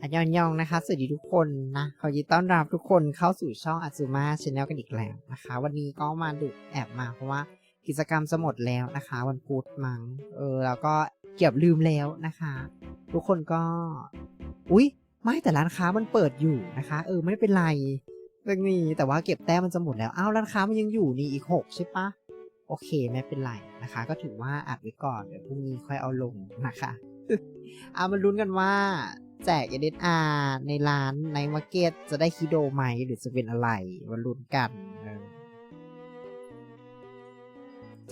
อันยองยองนะคะ สวัสดีทุกคนนะขอยินต้อนรับทุกคนเข้าสู่ช่องอาซูมาชาแนลกันอีกแล้วนะคะ วันนี้ก็มาดึกแอบมาเพราะว่ากิจกรรมจะหมดแล้วนะคะ วันพุธมัง้งเออแล้วก็เก็บลืมแล้วนะคะ ทุกคนก็ อุ๊ย ไม่แต่ร้านค้ามันเปิดอยู่นะคะ เออไม่เป็นไรเรื่องนี้แต่ว่าเก็บแต้มมันจะหมดแล้วอ้าวร้านค้ามันยังอยู่นี่อีกหกใช่ปะโอเคไม่เป็นไรนะคะ ก็ถือว่าอัดไว้ก่อนเดี๋ยวพรุ่งนี้ค่อยเอาลงนะคะ เอามาลุ้นกันว่า แจก NSR ในร้านในมาร์เก็ตจะได้คิโดไหมหรือจะเป็นอะไรมาลุ้นกัน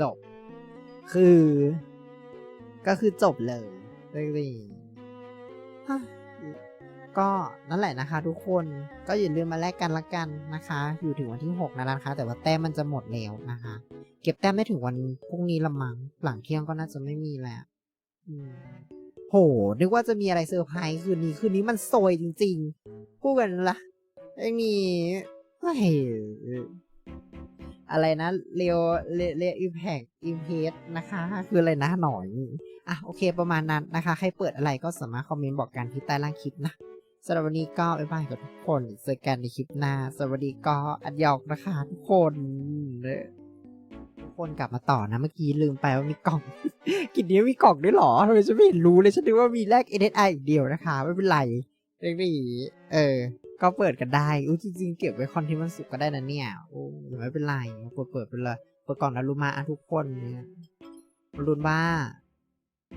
จบ คือ ก็คือจบเลยเรื่องนี้ก็นั่นแหละนะคะ ทุกคนก็อย่าลืมมาแลกกันละกันนะคะ อยู่ถึงวันที่6นะร้านค้าแต่ว่าแต้มมันจะหมดแล้วนะคะ เก็บแต้มได้ถึงวันพรุ่งนี้ละมัง้งหลังเที่ยงก็น่าจะไม่มีแล้วอืม นึกว่าจะมีอะไรเซอร์ไพรส์คืนนี้คืนนี้มันโซยจริงๆพูดกันละไอ้นี่เฮ้ยอะไรนะเรียวเรียอิมแพกอิมเพสนะคะ คืออะไรนะหน่อยอะโอเคประมาณนั้นนะคะ ใครเปิดอะไรก็สามารถคอมเมนต์บอกกันที่ใต้ล่างคลิปนะสำหรับวันนี้ก็บ๊ายบายกับทุกคนเจอกันในคลิปหน้าสวัสดีก็อัดยอกนะคะทุกคน คนกลับมาต่อนะเมื่อกี้ลืมไปว่ามีกล่อง กินนี้มีกล่องด้วยเหรอทำไมฉันไม่เห็นรู้เลยฉันนึกว่ามีแลก NSI อีกเดียวนะคะ ไม่เป็นไรเรื่องนี้เออ ก็เปิดกันได้อู้จริงๆเก็บไว้คอนเทนต์วันศุกก็ได้นะเนี่ยโอ้ไม่เป็นไรเปิดเปิดไปเลยเปิดกล่องนารุมาอะทุกคนเนี่ยมาลุ้นว่า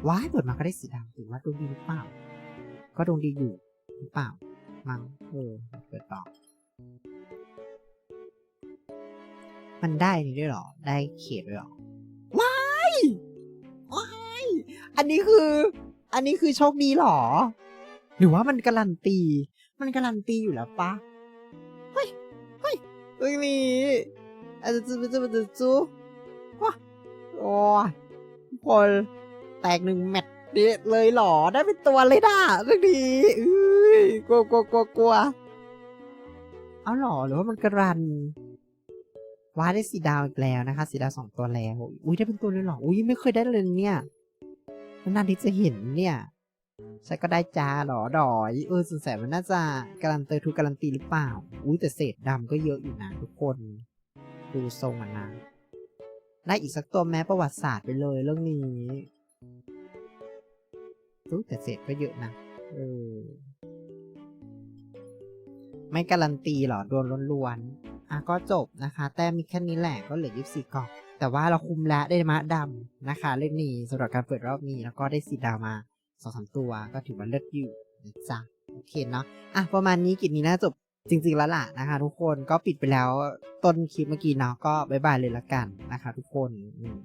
ว้ายเปิดมาก็ได้สีดำถือว่าดวงดีหรือเปล่า ก็ดวงดีอยู่หรือเปล่า มั้งเออเปิดต่อ มันได้นี่ด้วยเหรอ ได้เขตด้วยเหรอว้ายว้ายอันนี้คือ อันนี้คือโชคดีเหรอ หรือว่ามันการันตี มันการันตีอยู่แล้วปะเฮ้ยเฮ้ยเรื่องนี้อาจจะจะจะจะจูว้าโอ้ยทุกคนแตกหนึ่งแมตช์เดะเลยเหรอ ได้เป็นตัวเลยนะเรื่องนี้เอ้ยกลัวกลัวกลัวกลัวเอาเหรอหรือว่ามันการัน ว้าได้สีดาวอีกแล้วนะคะ สีดาวสองตัวแล้วอุ้ยได้เป็นตัวเลยหรออุ้ยไม่เคยได้เลยเนี่ยนานๆที่จะเห็นเนี่ยใช่ก็ได้จ้าหรอดอยเออสงสัยมันน่าจะการันเตอร์ทูการันตีหรือเปล่า อุ้ยแต่เศษดำก็เยอะอยู่นะทุกคน ดูทรงอะนะได้อีกสักตัวแม้ประวัติศาสตร์ไปเลยเรื่องนี้อุ้แต่เศษก็เยอะนะเออไม่การันตีหรอโดนล้วนๆ อะก็จบนะคะ แต่มีแค่นี้แหละก็เหลือยี่สี่กล่อง แต่ว่าเราคุมแล้วได้มาดำนะคะ เล่นนี้สำหรับการเปิดรอบนี้แล้วก็ได้สีดาวมาสองสามตัวก็ถือว่าเลิศอยู่นะจ๊ะโอเคเนาะอะประมาณนี้กิจนี้น่าจบจริงๆแล้วล่ะนะคะ ทุกคนก็ปิดไปแล้วต้นคลิปเมื่อกี้เนาะก็บายบายเลยละกันนะคะ ทุกคนอืม